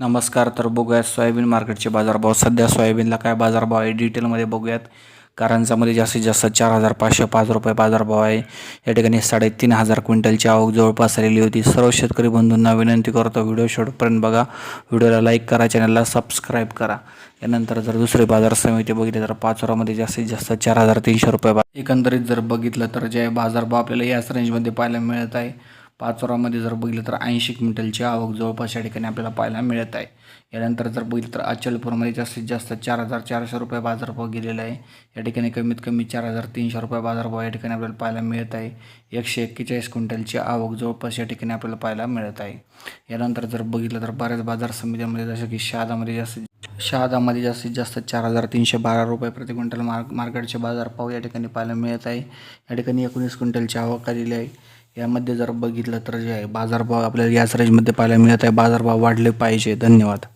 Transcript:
नमस्कार तर बघूयात सोयाबीन मार्केटचे बाजारभाव. सध्या सोयाबीनला काय बाजारभाव आहे? डिटेलमध्ये बघूयात. कारंजामध्ये जास्तीत जास्त चार हजार पाचशे पाच रुपये बाजारभाव आहे. या ठिकाणी साडेतीन हजार क्विंटलची आवक जवळपास आलेली होती. सर्व शेतकरी बंधूंना विनंती करतो व्हिडिओ शेवटपर्यंत बघा. व्हिडिओला लाईक करा चॅनलला सबस्क्राईब करा. यानंतर जर दुसरी बाजार समिती बघितले तर पाचोरामध्ये जास्तीत जास्त चार हजार तीनशे रुपये बा एकंदरीत जर बघितलं तर जे बाजारभाव आपल्याला याच रेंजमध्ये पाहायला मिळत आहे. पाचोरामध्ये जर बघितलं तर ऐंशी क्विंटलची आवक जवळपास या ठिकाणी आपल्याला पाहायला मिळत आहे. यानंतर जर बघितलं तर अचलपूरमध्ये जास्तीत जास्त चार हजार चारशे रुपये बाजारभाव गेलेला आहे. या ठिकाणी कमीत कमी चार हजार तीनशे रुपये बाजारभाव या ठिकाणी आपल्याला पाहायला मिळत आहे. एकशे एक्केचाळीस क्विंटलची आवक जवळपास या ठिकाणी आपल्याला पाहायला मिळत आहे. यानंतर जर बघितलं तर बऱ्याच बाजार समित्यांमध्ये जसं की शहादामध्ये जास्तीत शहादामध्ये जास्तीत जास्त चार हजार तीनशे बारा रुपये प्रति क्विंटल मार्क मार्केटचे बाजारभाव या ठिकाणी पाहायला मिळत आहे. या ठिकाणी एकोणीस क्विंटलची आवक आलेली आहे. यामध्ये जर बघितलं तर जे आहे बाजारभाव आपल्याला याच रेंजमध्ये पाहायला मिळत आहे. बाजारभाव वाढले पाहिजे. धन्यवाद.